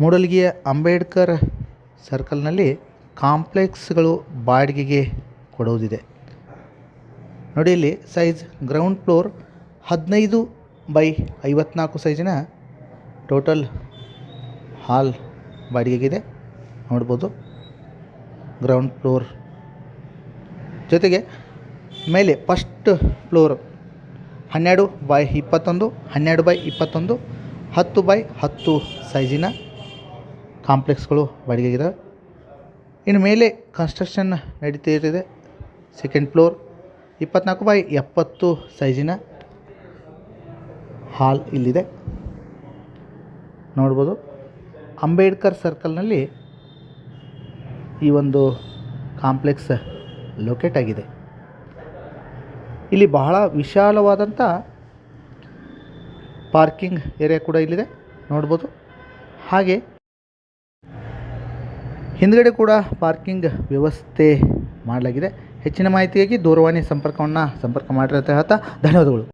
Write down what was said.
ಮೂಡಲಗಿಯ ಅಂಬೇಡ್ಕರ್ ಸರ್ಕಲ್ನಲ್ಲಿ ಕಾಂಪ್ಲೆಕ್ಸ್ಗಳು ಬಾಡಿಗೆಗೆ ಕೊಡುವುದಿದೆ ನೋಡಿ ಇಲ್ಲಿ ಸೈಜ್ ಗ್ರೌಂಡ್ ಫ್ಲೋರ್ ಹದಿನೈದು ಬೈ ಐವತ್ನಾಲ್ಕು ಸೈಜಿನ ಟೋಟಲ್ ಹಾಲ್ ಬಾಡಿಗೆಗಿದೆ. ನೋಡ್ಬೋದು ಗ್ರೌಂಡ್ ಫ್ಲೋರ್. ಜೊತೆಗೆ ಮೇಲೆ ಫಸ್ಟ್ ಫ್ಲೋರ್ ಹನ್ನೆರಡು ಬೈ ಇಪ್ಪತ್ತೊಂದು, ಹನ್ನೆರಡು ಬೈ ಇಪ್ಪತ್ತೊಂದು, ಹತ್ತು ಬೈ ಹತ್ತು ಸೈಜಿನ ಕಾಂಪ್ಲೆಕ್ಸ್ಗಳು ಬಾಡಿಗೆಗಿದ್ದಾವೆ ಇನ್ನು ಮೇಲೆ ಕನ್ಸ್ಟ್ರಕ್ಷನ್ ನಡೀತಿದೆ ಸೆಕೆಂಡ್ ಫ್ಲೋರ್ ಇಪ್ಪತ್ನಾಲ್ಕು ಬೈ ಎಪ್ಪತ್ತು ಸೈಜಿನ ಹಾಲ್ ಇಲ್ಲಿದೆ. ನೋಡ್ಬೋದು. ಅಂಬೇಡ್ಕರ್ ಸರ್ಕಲ್ನಲ್ಲಿ ಈ ಒಂದು ಕಾಂಪ್ಲೆಕ್ಸ್ ಲೊಕೇಟ್ ಆಗಿದೆ. ಇಲ್ಲಿ ಬಹಳ ವಿಶಾಲವಾದಂಥ ಪಾರ್ಕಿಂಗ್ ಏರಿಯಾ ಕೂಡ ಇಲ್ಲಿದೆ. ನೋಡ್ಬೋದು. ಹಾಗೆ ಹಿಂದ್ಗಡೆ ಕೂಡ ಪಾರ್ಕಿಂಗ್ ವ್ಯವಸ್ಥೆ ಮಾಡಲಾಗಿದೆ. ಹೆಚ್ಚಿನ ಮಾಹಿತಿಯಾಗಿ ದೂರವಾಣಿ ಸಂಪರ್ಕವನ್ನು ಸಂಪರ್ಕ ಮಾಡಿರತಕ್ಕಂಥ ಧನ್ಯವಾದಗಳು.